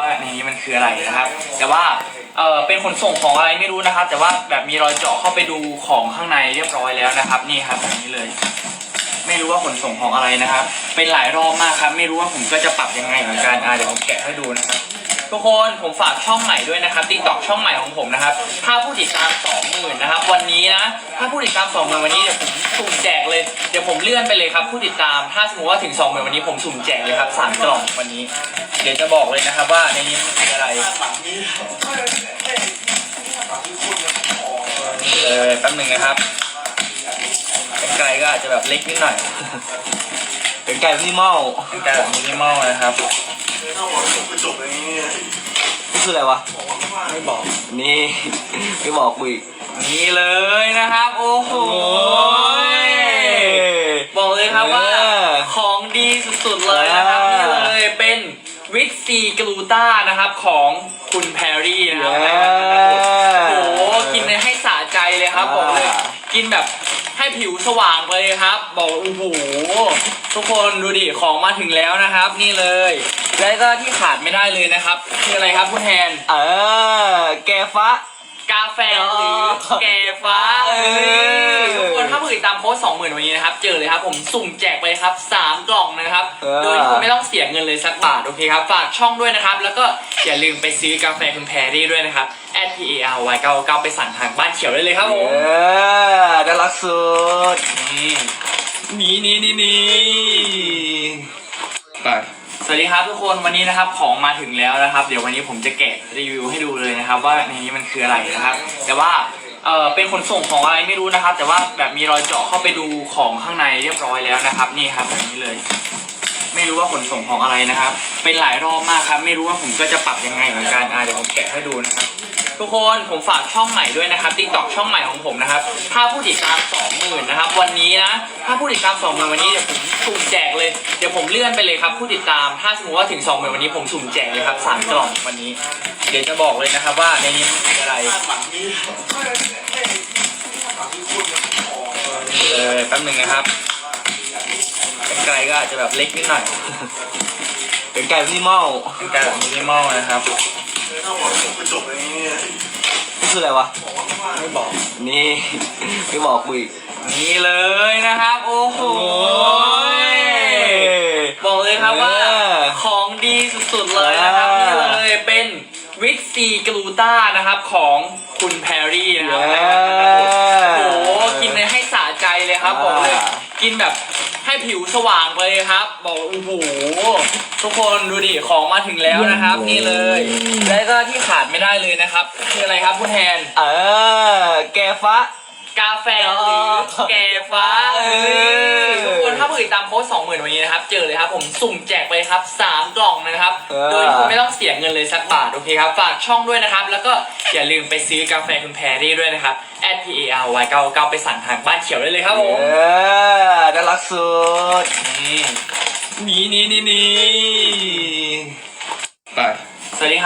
ว่าในนี้มันคืออะไรนะครับ แต่ว่าเออเป็นขนส่งของอะไรไม่รู้นะครับ แต่ว่าแบบมีรอยเจาะเข้าไปดูของข้างในเรียบร้อยแล้วนะครับ นี่ครับแบบนี้เลย ไม่รู้ว่าขนส่งของอะไรนะครับ เป็นหลายรอบมากครับ ไม่รู้ว่าผมก็จะปรับยังไงเหมือนกันอาเดี๋ยวผมแกะให้ดูนะครับทุกคนผมฝากช่องใหม่ด้วยนะครับติ๊กต็อกช่องใหม่ของผมนะครับ ถ้าผู้ติดตาม2 วันนี้นะ ถ้าผู้ติดตามสองหมื่นวันนี้เดี๋ยวผมสุ่มแจกเลย เดี๋ยวผมเลื่อนไปเลยครับ ผู้ติดตาม ถ้าสมมติว่าถึงสองหมื่นวันนี้ผมสุ่มแจกเลยครับสามกล่องวันนี้ เดี๋ยวจะบอกเลยนะครับว่าในนี้มันคืออะไรนี่เลยแป๊บหนึงนะครับเป็นไกลก็อาจจะแบบเล็กนิดหน่อยเป็นไก่มินิมอลเป็นไกลแบบมินิมอลนะครับนี่คืออะไรวะ ไม่บอก นี่ ไม่บอกกูอีก นี่เลยนะครับ โอ้โหบอกเลยครับว่าเออของดีสุดๆเลยนะครับเออนี่เลยเป็นวิตซีกลูต้านะครับของคุณแพรรี่นะครับเออโอ้โหกินให้สะใจเลยครับบอกเลยอ่ากินแบบให้ผิวสว่างไปเลยครับ บอกโอ้โหทุกคนดูดิของมาถึงแล้วนะครับ นี่เลย และก็ที่ขาดไม่ได้เลยนะครับคืออะไรครับคุณแทนเออแกฟ้า กาแฟหรือแก่ฟ้าเออทุกคนถ้าผู้ติดตามโค้ดสองหมื่นวันนี้นะครับ เจอเลยครับผมสุ่มแจกไปครับสามกล่องนะครับ เออ โดยที่คุณไม่ต้องเสียเงินเลยสักบาท โอเคครับ ฝากช่องด้วยนะครับ แล้วก็อย่าลืมไปซื้อกาแฟคุณแพรรี่ด้วยนะครับ p a r y 9 9ไปสั่งทางบ้านเขียวได้เลยครับผมเออน่ารักสุดนี่นี่นี่นี่ไป สวัสดีครับทุกคนวันนี้นะครับของมาถึงแล้วนะครับ เดี๋ยววันนี้ผมจะแกะรีวิวให้ดูเลยนะครับ ว่าในนี้มันคืออะไรนะครับ แต่ว่าเออเป็นขนส่งของอะไรไม่รู้นะครับ แต่ว่าแบบมีรอยเจาะเข้าไปดูของข้างในเรียบร้อยแล้วนะครับ นี่ครับแบบนี้เลย ไม่รู้ว่าขนส่งของอะไรนะครับ เป็นหลายรอบมากครับ ไม่รู้ว่าผมก็จะปรับยังไงเหมือนกันอ่าเดี๋ยวผมแกะให้ดูนะครับ ทุกคนผมฝากช่องใหม่ด้วยนะครับติ๊กต็อกช่องใหม่ของผมนะครับถ้าผู้ติดตามสองหมื่นนะครับวันนี้นะถ้าผู้ติดตามสองหมื่นวันนี้เดี๋ยวผมสุ่มแจกเลยเดี๋ยวผมเลื่อนไปเลยครับผู้ติดตามถ้าสมมติว่าถึงสองหมื่นวันนี้ผมสุ่มแจกเลยครับสามกล่องวันนี้ เดี๋ยวจะบอกเลยนะครับว่าในนี้มันคืออะไรนี่เลยแป๊บหนึงนะครับเป็นไกลก็อาจจะแบบเล็กนิดหน่อยเป็นไก่มินิมอลเป็นไกลแบบมินิมอลนะครับ นี่คืออะไรวะ ไม่บอก นี่ ไม่บอกกูอีก นี่เลยนะครับ โอ้โห บอกเลยครับว่า เออของดีสุดๆเลยนะครับ เออนี่เลยเป็นวิตซีกลูต้านะครับของคุณแพรรี่นะครับเออโอ้โหกินให้สะใจเลยครับบอกเลยอ่ากินแบบ ให้ผิวสว่างไปเลยครับ บอกโอ้โหทุกคนดูดิของมาถึงแล้วนะครับ นี่เลย และก็ที่ขาดไม่ได้เลยนะครับคืออะไรครับคุณแทน เออ แกฟ้า กาแฟแก่ฟ้าทุกคนถ้าผู้ติดตามโค้ดสองหมื่นวันนี้นะครับ เจอเลยครับผมสุ่มแจกไปครับสามกล่องนะครับโดยคุณไม่ต้องเสียเงินเลยสักบาท โอเคครับ ฝากช่องด้วยนะครับ แล้วก็อย่าลืมไปซื้อกาแฟคุณแพรี่ด้วยนะครับ p a r y 9 9ไปสั่งทางบ้านเขียวได้เลยครับผมน่ารักสุดนี่นี่นี่นี่นี่ไป สวัสดีครับ